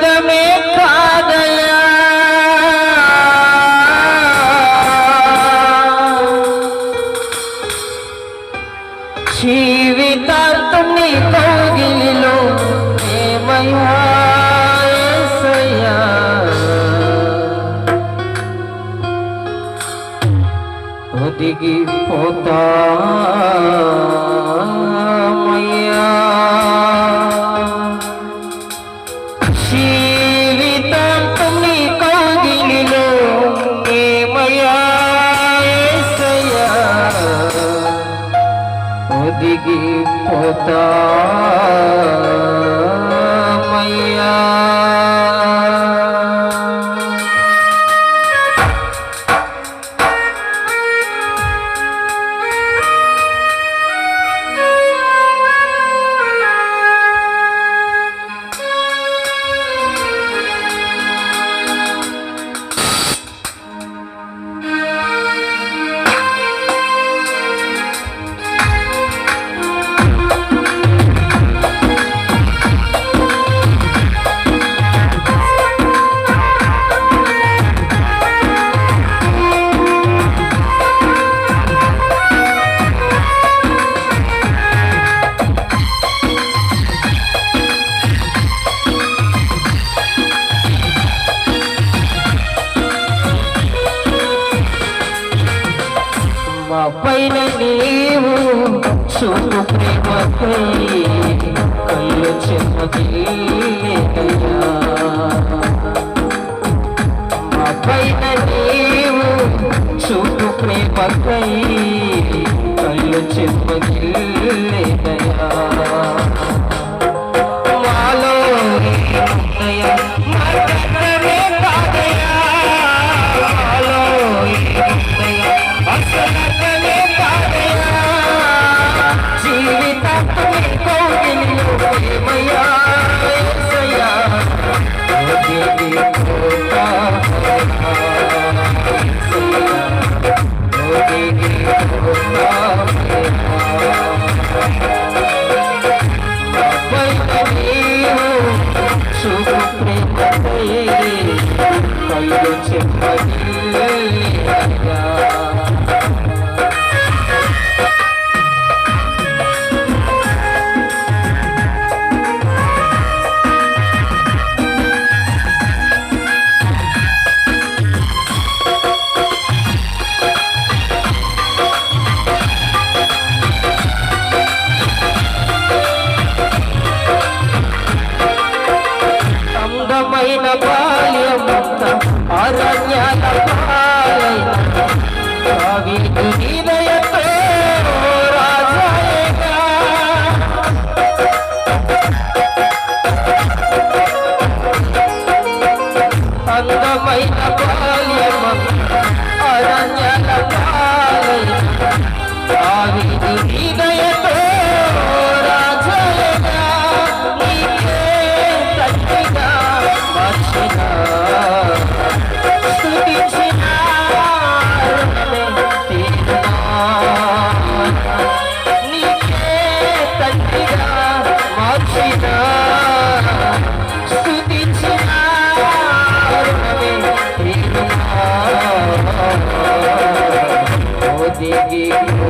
जने ఒదిగిపోతామయ్యా జీవితాంతం నీ కాగిలిలో మేమయ్యా ఒదిగిపోతామయ్యా నీవు సుఖ ప్రేమకు Thank you.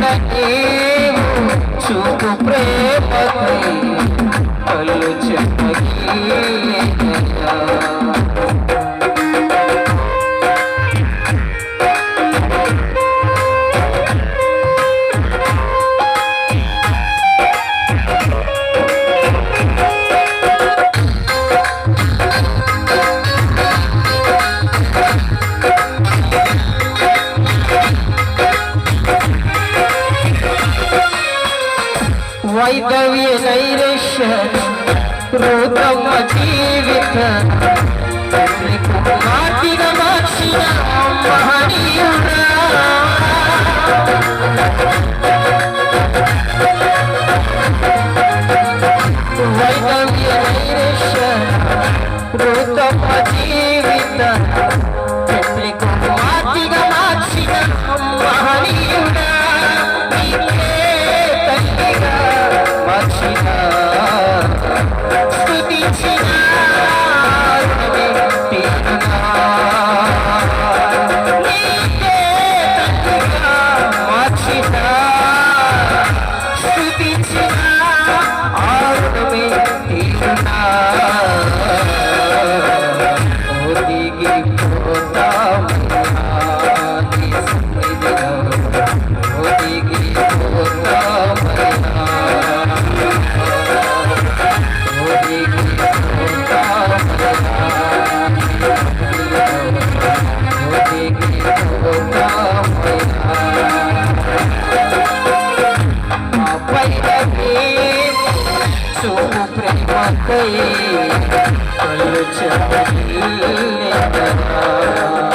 చూసిన నీవు చూపు ప్రేమని కళ్ళు చెప్పి ವೈದವ್ಯ ನೈರೇಶ್ಯ ರೋದಮ್ಮ ಜೀವಿತ ಮಾತಿನ ಮಾಕ್ಷಿಣ ಮಹನೀಯುಡ ವೈದವ್ಯ Thank you.